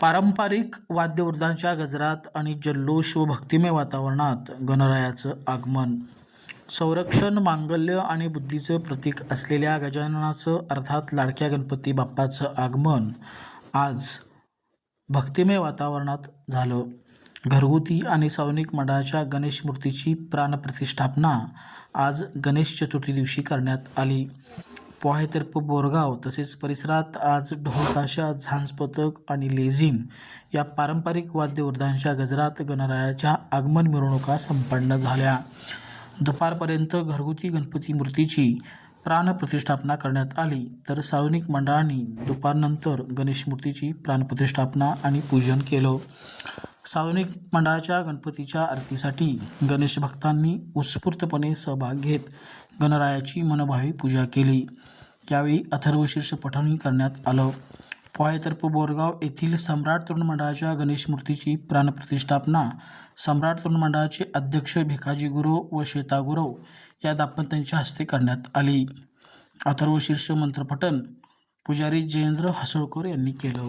पारंपरिक वाद्यवृद्धांच्या गजरात आणि जल्लोष व भक्तिमय वातावरणात गणरायाचं आगमन. संरक्षण मांगल्य आणि बुद्धीचं प्रतीक असलेल्या गजाननाचं अर्थात लाडक्या गणपती बाप्पाचं आगमन आज भक्तिमय वातावरणात झालं. घरगुती आणि सावनिक मंडळाच्या गणेश मूर्तीची प्राणप्रतिष्ठापना आज गणेश चतुर्थी दिवशी करण्यात आली. पोहायतर्फ बोरगाव. तसेच परिसरात आज ढोलताशा झांजपथक आणि लेझिम या पारंपरिक वाद्यवृद्धांच्या गजरात गणरायाच्या आगमन मिरवणुका संपन्न झाल्या. दुपारपर्यंत घरगुती गणपती मूर्तीची प्राणप्रतिष्ठापना करण्यात आली. तर सार्वजनिक मंडळांनी दुपारनंतर गणेश मूर्तीची प्राणप्रतिष्ठापना आणि पूजन केलं. सार्वजनिक मंडळाच्या गणपतीच्या आरतीसाठी गणेश भक्तांनी उत्स्फूर्तपणे सहभाग घेत गणरायाची मनोभावी पूजा केली. यावेळी अथर्वशीर्ष पठणही करण्यात आलं. पोहायतर्फ बोरगाव येथील सम्राट तरुण मंडळाच्या गणेश मूर्तीची प्राणप्रतिष्ठापना सम्राट तरुण मंडळाचे अध्यक्ष भिकाजी गुरव व श्वेता गुरव या दाम्पत्यांच्या हस्ते करण्यात आली. अथर्वशीर्ष मंत्रपठण पुजारी जयेंद्र हसळकर यांनी केलं.